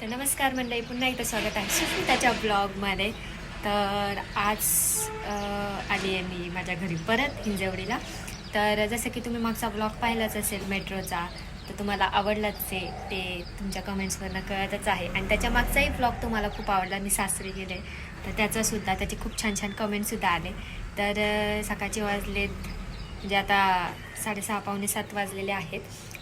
तर नमस्कार मंडळी पुन्हा एकदा स्वागत आहे सुस्मिताच्या ब्लॉगमध्ये. तर आज आली आहे मी माझ्या घरी परत हिंजवडीला. तर जसं की तुम्ही मागचा ब्लॉग पाहिलाच असेल मेट्रोचा तर तुम्हाला आवडलाच आहे ते तुमच्या कमेंट्सवरनं कळतच आहे. आणि त्याच्या मागचाही ब्लॉग तुम्हाला खूप आवडला मी सासरी गेले तर त्याचासुद्धा त्याचे खूप छान छान कमेंटसुद्धा आले. तर सकाळचे वाजलेत म्हणजे आता साडेसहा पावणे सात वाजलेले आहेत.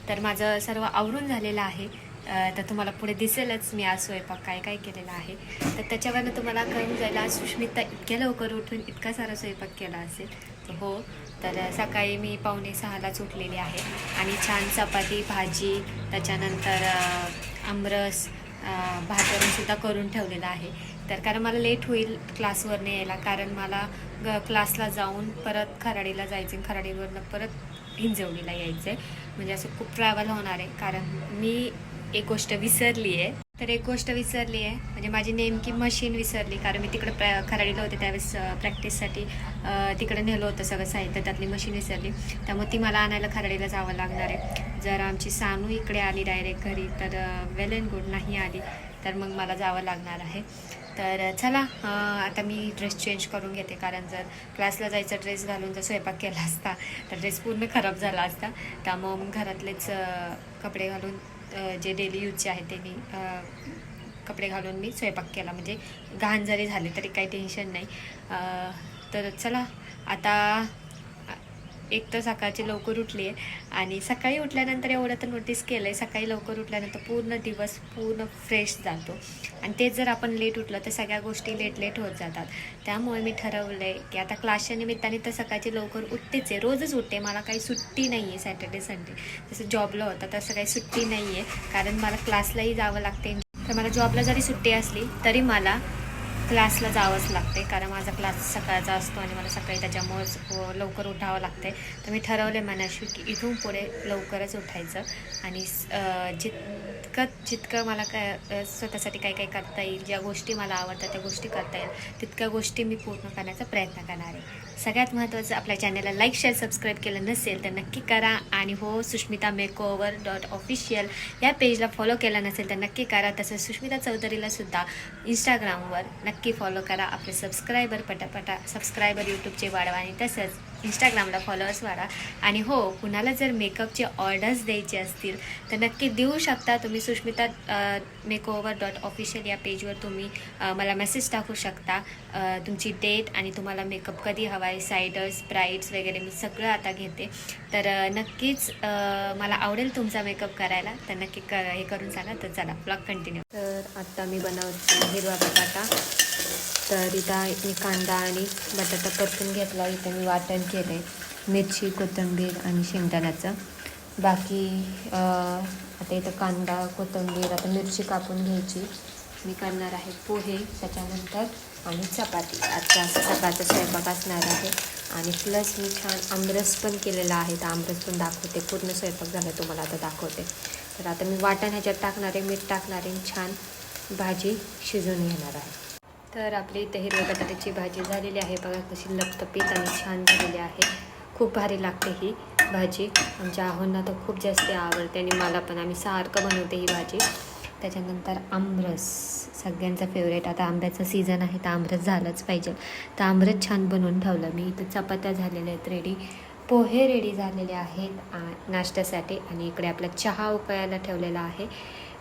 तर माझं सर्व आवरून झालेलं आहे. तर तुम्हाला पुढे दिसेलच मी आज स्वयंपाक काय काय केलेला आहे. तर त्याच्यावरनं तुम्हाला कळून जाईल सुष्मिता इतक्या लवकर उठून इतका सारा स्वयंपाक केला असेल. तर हो तर सकाळी मी पावणे सहालाच उठलेली आहे. आणि छान चपाती भाजी त्याच्यानंतर आमरस अं, करून ठेवलेलं आहे. तर कारण मला लेट होईल क्लासवरनं यायला कारण मला ग क्लासला जाऊन परत खराडीला जायचं आहे खराडीवरनं परत हिंजवणीला यायचं आहे म्हणजे असं खूप ट्रॅव्हल होणार आहे. कारण मी एक गोष्ट विसरली आहे. तर एक गोष्ट विसरली आहे. म्हणजे माझी नेमकी मशीन विसरली. कारण मी तिकडे प्रॅ खराडीला होते त्यावेळेस प्रॅक्टिससाठी तिकडे नेलं होतं सगळं साहित्य. त्यातली मशीन विसरली. त्यामुळे ती मला आणायला खराडीला जावं लागणार आहे. जर आमची सानू इकडे आली डायरेक्ट घरी तर वेल अँड गुड नाही आली तर मग मला जावं लागणार आहे. तर चला आता मी ड्रेस चेंज करून घेते. कारण जर क्लासला जायचा ड्रेस घालून जर स्वयंपाक केला असता तर ड्रेस पूर्ण खराब झाला असता. त्यामुळं मग घरातलेच कपडे घालून जे डेली यूजचे आहेत ते मी कपडे घालून मी स्वयंपाक केला. म्हणजे घाण जरी झाले तरी काही टेन्शन नाही. तर चला आता एक तर सकाळची लवकर उठली आहे आणि सकाळी उठल्यानंतर एवढं तर नोटीस केलं आहे सकाळी लवकर उठल्यानंतर पूर्ण दिवस पूर्ण फ्रेश जातो. आणि तेच जर आपण लेट उठलं तर सगळ्या गोष्टी लेट लेट होत जातात. त्यामुळे मी ठरवलं आहे की आता क्लासच्या निमित्ताने तर सकाळची लवकर उठतेच आहे. रोजच उठते मला काही सुट्टी नाही आहे सॅटर्डे संडे जसं जॉबला होता तसं काही सुट्टी नाही आहे कारण मला क्लासलाही जावं लागते. तर मला जॉबला जरी सुट्टी असली तरी मला क्लासला जावंच लागते कारण माझा क्लास सकाळचा असतो आणि मला सकाळी त्याच्यामुळेच लवकर उठावं लागते तर मी ठरवले मनाशी की इथून पुढे लवकरच उठायचं आणि जितकं जितकं मला काय स्वतःसाठी काही काही करता येईल ज्या गोष्टी मला आवडतात त्या गोष्टी करता येईल तितक्या गोष्टी मी पूर्ण करण्याचा प्रयत्न करणार आहे. सगळ्यात महत्त्वाचं आपल्या चॅनलला लाईक शेअर सबस्क्राईब केलं नसेल तर नक्की करा आणि हो सुष्मिता मेकओवर डॉट ऑफिशियल या पेजला फॉलो केलं नसेल तर नक्की करा. तसंच सुष्मिता चौधरीला सुद्धा इंस्टाग्रामवर नक्की नक्की फॉलो करा. आपले सबस्क्रायबर पटापटा सबस्क्रायबर यूट्यूबचे वाढवा आणि तसंच इंस्टाग्रामला फॉलोअर्स वाढा आणि हो कुणाला जर मेकअपचे ऑर्डर्स द्यायचे असतील तर नक्की देऊ शकता. तुम्ही सुष्मिता मेकओवर डॉट ऑफिशियल या पेजवर तुम्ही मला मेसेज टाकू शकता. तुमची डेट आणि तुम्हाला मेकअप कधी हवा आहे सायडर्स ब्राईड्स वगैरे मी सगळं आता घेते. तर नक्कीच मला आवडेल तुमचा मेकअप करायला. तर नक्की कर हे करून सांगा. तर चला ब्लॉग कंटिन्यू तर आता मी बनवते हिरवा बटाटा तर इथं मी कांदा आणि बटाटा परतून घेतला. इथं मी वाटण केलं आहे मिरची कोथिंबीर आणि शेंगदाण्याचं. बाकी आता इथं कांदा कोथिंबीर आता मिरची कापून घ्यायची. मी करणार आहे पोहे त्याच्यानंतर आणि चपाती. आजचा सकाळचा स्वयंपाक असणार आहे. आणि प्लस मी छान आमरस पण केलेला आहे. तर आमरस पण दाखवते. पूर्ण स्वयंपाक झाला तुम्हाला आता दाखवते. तर आता मी वाटण ह्याच्यात टाकणार आहे मीठ टाकणार आहे छान भाजी शिजवून घेणार आहे. तर आपली इथे हिरव्या बटाट्याची भाजी झालेली आहे. बघा कशी लपतपीत आणि छान झालेली आहे. खूप भारी लागते ही भाजी. आमच्या आहोंना तर खूप जास्त आवडते आणि मला पण. आम्ही सारखं बनवते ही भाजी. त्याच्यानंतर आमरस. सगळ्यांचा फेवरेट आता आंब्याचं सीझन आहे तर आमरस झालंच पाहिजे. तर आमरस छान बनवून ठेवलं. मी इथं चपात्या झालेल्या आहेत रेडी पोहे रेडी झालेले आहेत नाश्त्यासाठी. आणि इकडे आपला चहा उकळायला ठेवलेला आहे.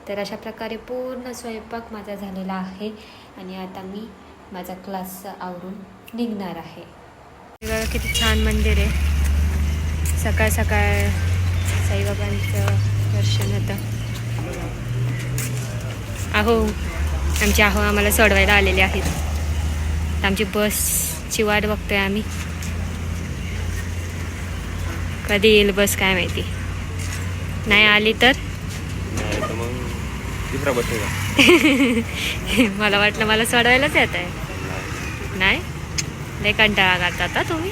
तर अशा प्रकारे पूर्ण स्वयंपाक माझा झालेला आहे आणि आता मी माझा क्लास आवरून निघणार आहे. बघा किती छान मंदिर आहे. सकाळ सकाळ साईबाबांचं दर्शन होतं. आहो आमचे आहो आम्हाला सोडवायला आलेले आहेत. तर आमची बसची वाट बघतोय आम्ही. कधी येईल बस काय माहिती. नाही आली तर? तिसरा मला वाटलं मला सोडवायलाच येत आहे. नाही? लय कंटाळा करतात हा तुम्ही.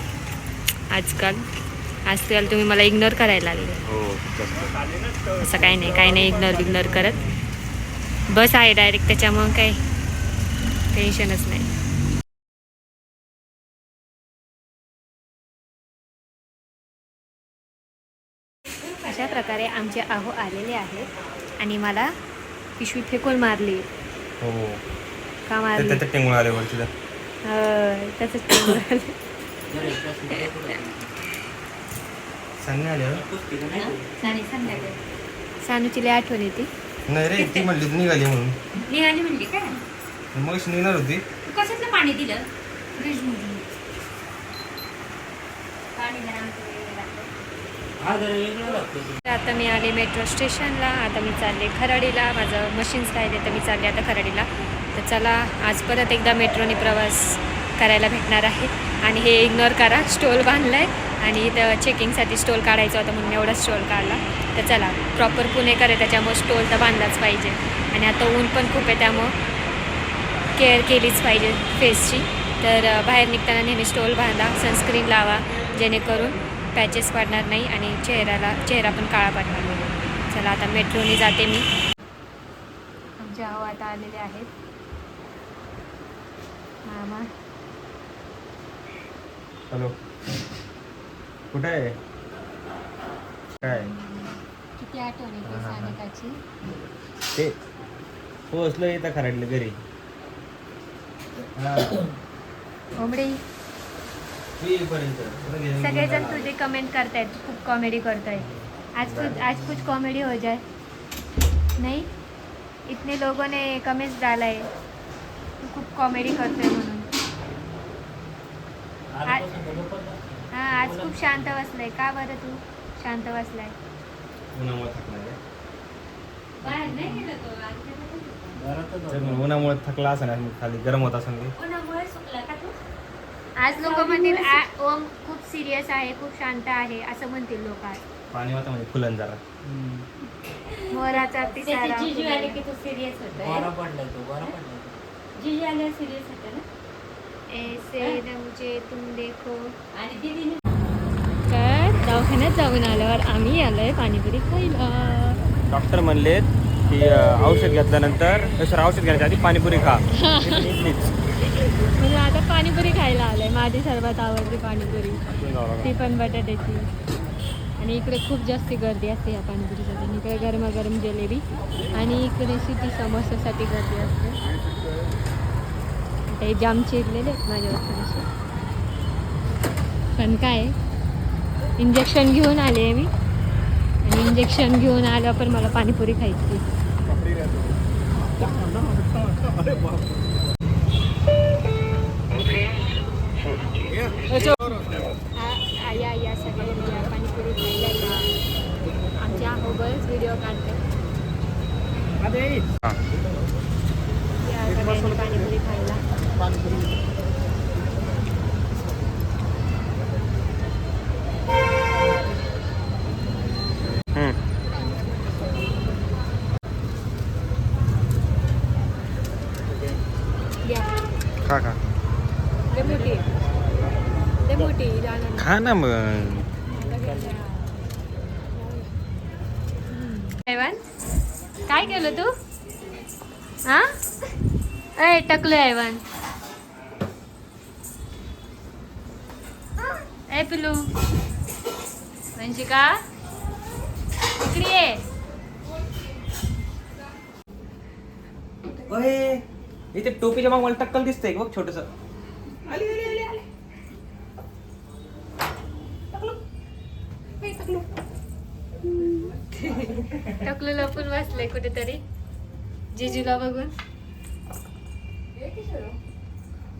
आजकाल आजकाल तुम्ही मला इग्नोर करायला लागले. हो असं काही नाही काही नाही इग्नोर इग्नोर करत. बस आहे डायरेक्ट त्याच्यामुळं काही टेन्शनच नाही. अशा प्रकारे आमचे आहो आलेले आहेत आणि मला पिशवी फेकून मारली. हो. का मारली? त्याच्यात आले वरती आले. हो. सानूची लय आठवण येते. नाही रे ती म्हणली निघाली म्हणून. निघाली म्हणली काय? मग निघणार होती. तू कशातलं पाणी दिलं? फ्रीज मधून पाणी जरा आमचं वेगळं लागतं. आता मी आले मेट्रो स्टेशनला आता मी चालले खराडीला. माझं मशीन्स राहिले तर मी चालले आता खराडीला. तर चला आज परत एकदा मेट्रोने प्रवास करायला भेटणार आहे. आणि हे इग्नोर करा स्टोल बांधला आहे आणि इथं चेकिंगसाठी स्टॉल काढायचा होता म्हणून एवढा स्टॉल काढला. तर चला प्रॉपर पुणेकर आहे त्याच्यामुळे स्टोल तर बांधलाच पाहिजे. आणि आता ऊन पण खूप आहे त्यामुळं केअर केलीच पाहिजे फेसची तर बाहेर निघताना नेहमी स्टॉल बांधा सनस्क्रीन लावा जेणेकरून पॅचेस पडणार नाही आणि चेहऱ्याला चेहरा पण काळा पडणार नाही. चला आता मेट्रोने जाते मी. आमचे आहो आता आलेले आहेत. मामा. हॅलो. कुठे आहे? काय? किती आठवण येते सानिकाची? ते पोहोचलो इथं खराडले घरी. हा. सगळेजण. तुझे कमेंट करतायत खूप कॉमेडी करताय आज कुछ आज कुछ कॉमेडी हो जाए नहीं? इतने लोगों ने कमेंट्स डाला है तू खूप कॉमेडी करतोय म्हणून. आज हां आज खूप शांत बसलाय. का बरं तू? शांत बसलाय. उन्हामुळे थकला रे. बाहेर नाही गेला तो. आज लोक म्हणतील "आ- ओम खूप सिरियस आहे खूप शांत आहे असं म्हणतील लोक आज. पाणी होतं म्हणजे फुलन जरा. मोराचा पिसारा जीजू आले की. तू सिरियस होतोय. बरा पडलाय तो बरा पडलाय तो. जीजू आल्यावर सिरियस होतं ना? ऐसे न मुझे तुम देखो. आणि दीदीने? तर दवाखान्यात जाऊन आल्यावर आम्ही आलोय पाणीपुरी खायला डॉक्टर म्हणले की अं, औषध घेतल्यानंतर सर औषध घेण्याच्या आधी पाणीपुरी खा. म्हणजे आता पाणीपुरी खायला आलंय. माझी सर्वात आवडती पाणीपुरी. ती पण बटाट्याची. आणि इकडे खूप जास्त गर्दी असते या पाणीपुरीसाठी इकडे गरमागरम जलेबी आणि इकडे सिटी समोसासाठी गर्दी असते. ते जाम चिरलेले आहेत पण काय इंजेक्शन घेऊन आले आहे मी. आणि इंजेक्शन घेऊन आलं पण मला पाणीपुरी खायची. या या सगळ्यांनी या पाणीपुरी खायला या आमच्या होबळच व्हिडिओ काढते हा. या सगळ्यांनी पाणीपुरी खायला खा खा मोठी. लय मोठी आहे, जाणार. नाही. खा ना मग. ऐवन काय केलं तू? हा? ए टकलो ऐवन ए पिलू वंशिका इकडे ये. इथे टोपीच्या माग मला टक्कल दिसतंय बघ छोटस. टकलो लपून बसले कुठेतरी. जिजूला बघून.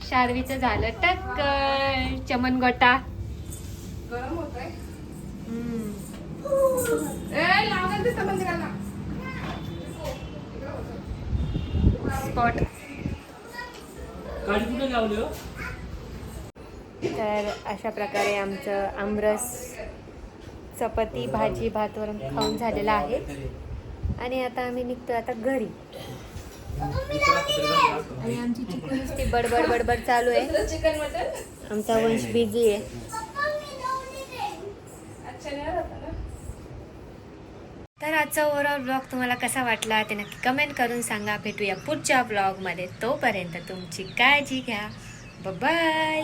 शार्वीचं झालं टक्कल. चमन गोटा. स्पॉट. हो? तर अशा प्रकारे आमचं आमरस चपाती भाजी भातवरून खाऊन झालेलं आहे. आणि आता आम्ही निघतो आता घरी. आणि आमची चिकन नुसती बडबड बडबड चालू आहे. आमचा वंश बिझी आहे. तर आजचा ओव्हरऑल ब्लॉग तुम्हाला कसा वाटला ते नक्की कमेंट करून सांगा. भेटूया पुढच्या ब्लॉगमध्ये तोपर्यंत तुमची काळजी घ्या. बाय